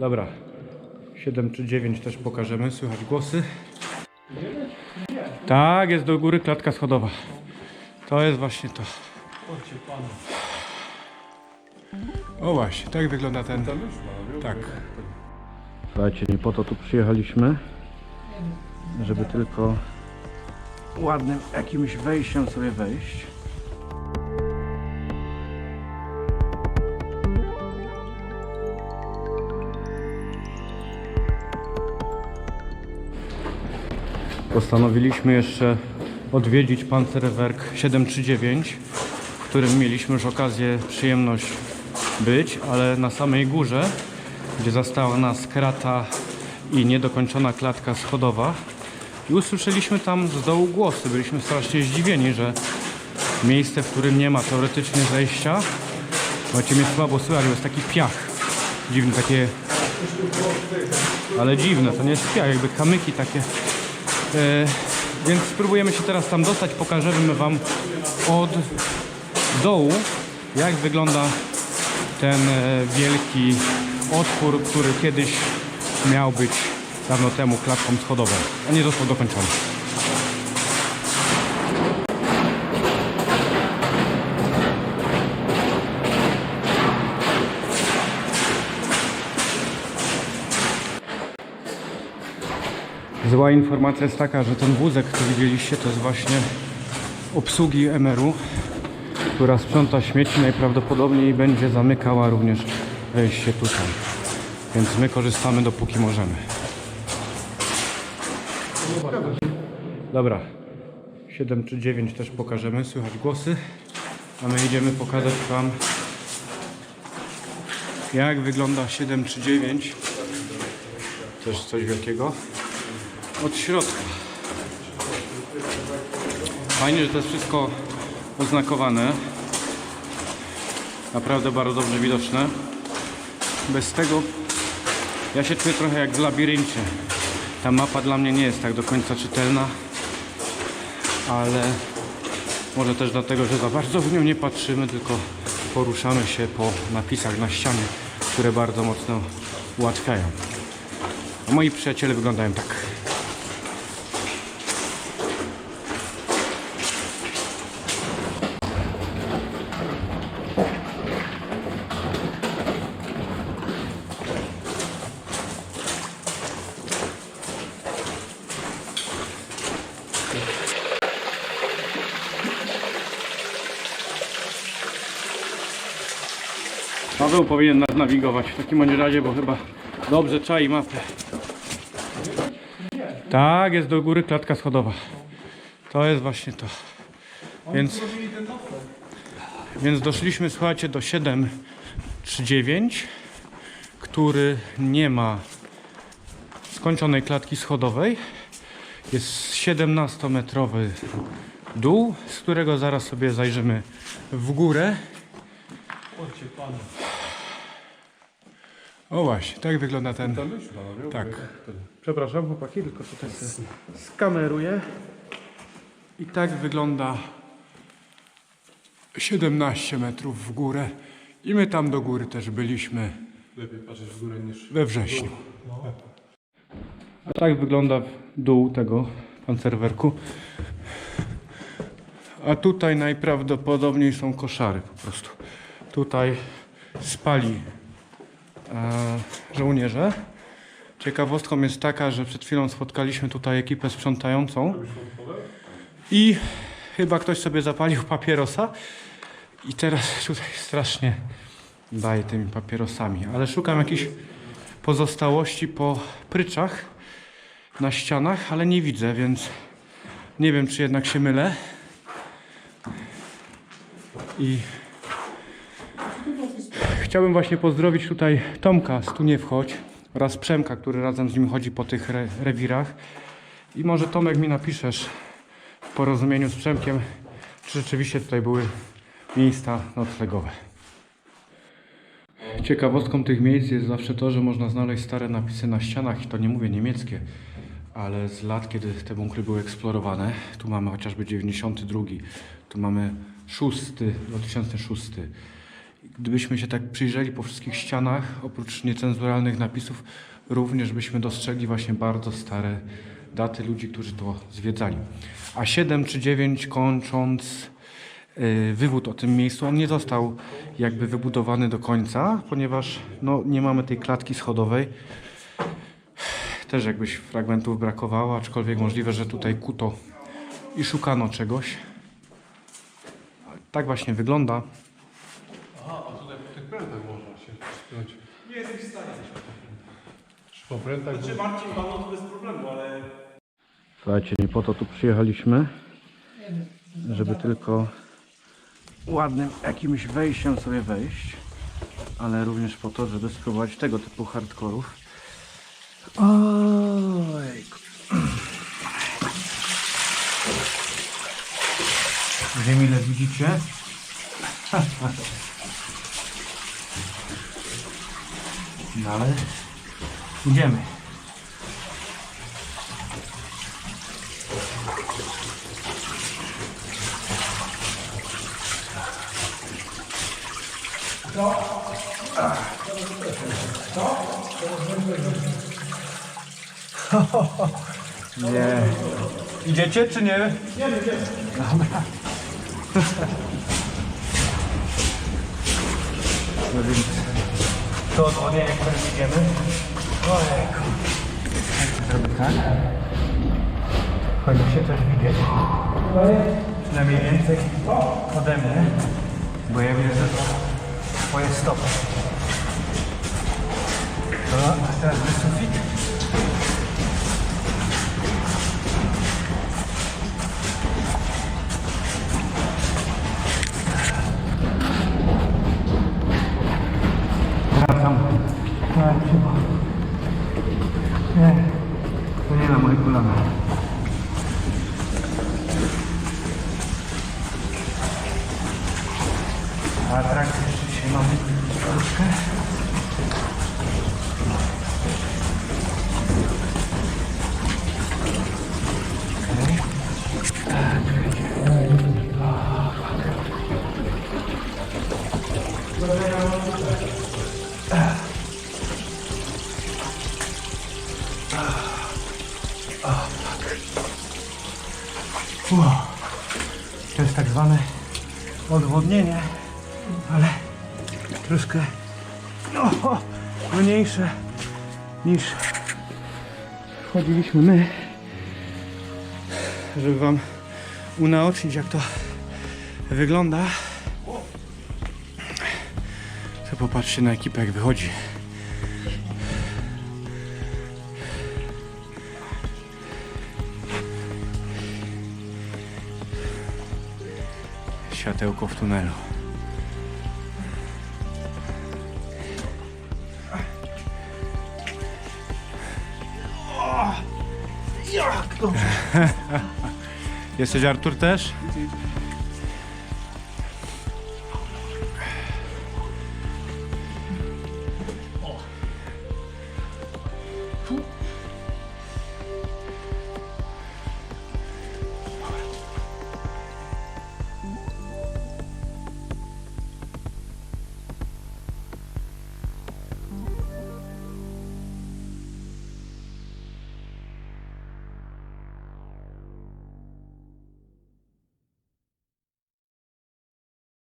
Dobra. 7 czy 9 też pokażemy, słychać głosy. Tak, jest do góry klatka schodowa. To jest właśnie to. O właśnie, tak wygląda ten. Tak. Słuchajcie, nie po to tu przyjechaliśmy, żeby tylko ładnym jakimś wejściem sobie wejść. Postanowiliśmy jeszcze odwiedzić Panzerwerk 739, w którym mieliśmy już okazję, przyjemność być, ale na samej górze, gdzie zastała nas krata i niedokończona klatka schodowa. I usłyszeliśmy tam z dołu głosy. Byliśmy strasznie zdziwieni, że miejsce, w którym nie ma teoretycznie zejścia, macie mnie słabo słychać, bo jest taki piach. Dziwny, takie... Ale dziwne, to nie jest piach, jakby kamyki takie. E, więc spróbujemy się teraz tam dostać. Pokażemy Wam od dołu, jak wygląda ten e, wielki otwór, który kiedyś miał być dawno temu klatką schodową, a nie został dokończony. Zła informacja jest taka, że ten wózek, który widzieliście, to jest właśnie obsługi MR-u, która sprząta śmieci najprawdopodobniej będzie zamykała również wejście tutaj. Więc my korzystamy dopóki możemy. Dobra. 7 czy 9 też pokażemy, słychać głosy. A my idziemy pokazać Wam jak wygląda 7 czy 9. Też coś wielkiego. Od środka. Fajnie, że to jest wszystko oznakowane. Naprawdę bardzo dobrze widoczne. Bez tego ja się czuję trochę jak w labiryncie. Ta mapa dla mnie nie jest tak do końca czytelna, ale może też dlatego, że za bardzo w nią nie patrzymy, tylko poruszamy się po napisach na ścianie, które bardzo mocno ułatwiają. A moi przyjaciele wyglądają tak. Paweł powinien nas nawigować w takim bądź razie, bo chyba dobrze czai mapę. Tak, jest do góry klatka schodowa. To jest właśnie to. Więc, więc doszliśmy, słuchajcie, do 7 czy 9, który nie ma skończonej klatki schodowej. Jest 17-metrowy dół, z którego zaraz sobie zajrzymy w górę. O właśnie, tak wygląda ten. Tak. Przepraszam chłopaki, tylko tutaj się skameruję. I tak wygląda 17 metrów w górę. I my tam do góry też byliśmy Lepiej patrzeć w górę niż... we wrześniu. A tak wygląda dół tego pancerwerku. A tutaj najprawdopodobniej są koszary po prostu. Tutaj spali żołnierze. Ciekawostką jest taka, że przed chwilą spotkaliśmy tutaj ekipę sprzątającą i chyba ktoś sobie zapalił papierosa i teraz tutaj strasznie daje tymi papierosami. Ale szukam jakichś pozostałości po pryczach na ścianach, ale nie widzę, więc nie wiem, czy jednak się mylę. I chciałbym właśnie pozdrowić tutaj Tomka z Tu Nie Wchodź oraz Przemka, który razem z nim chodzi po tych re rewirach. I może Tomek mi napiszesz w porozumieniu z Przemkiem, czy rzeczywiście tutaj były miejsca noclegowe. Ciekawostką tych miejsc jest zawsze to, że można znaleźć stare napisy na ścianach i to nie mówię niemieckie, ale z lat, kiedy te bunkry były eksplorowane. Tu mamy chociażby 92, tu mamy 6, 2006. Gdybyśmy się tak przyjrzeli po wszystkich ścianach, oprócz niecenzuralnych napisów, również byśmy dostrzegli właśnie bardzo stare daty ludzi, którzy to zwiedzali. A 7 czy 9 kończąc y, wywód o tym miejscu, on nie został jakby wybudowany do końca, ponieważ no, nie mamy tej klatki schodowej. Też jakbyś fragmentów brakowało, aczkolwiek możliwe, że tutaj kuto i szukano czegoś. Tak właśnie wygląda. Aha, a tutaj po tych prętach można się spiąć. Nie jesteś w stanie. Czy po prętach? Czy Marcin Panu to bez problemu, ale Słuchajcie, nie po to tu przyjechaliśmy, żeby tylko ładnym jakimś wejściem sobie wejść, ale również po to, żeby spróbować tego typu hardkorów. Oj. Wiem ile widzicie. No ale idziemy. Nie. Idziecie czy nie? Nie, nie, nie. Dobra. No więc to od jak teraz idziemy. Ojejku. Zrobię tak. Chodzi się coś widzieć. Przynajmniej więcej ode mnie. Bo ja widzę to swoje stopy. No, a teraz by sufit. Wracam. Tak, chyba. Nie, to nie na moje kolana. A jeszcze dzisiaj mamy troszkę. To jest tak zwane odwodnienie, ale troszkę no, mniejsze niż wchodziliśmy my, żeby wam unaocznić jak to wygląda. To popatrzcie na ekipę jak wychodzi. Światełko w tunelu. Jak dobrze. Jesteś Artur też?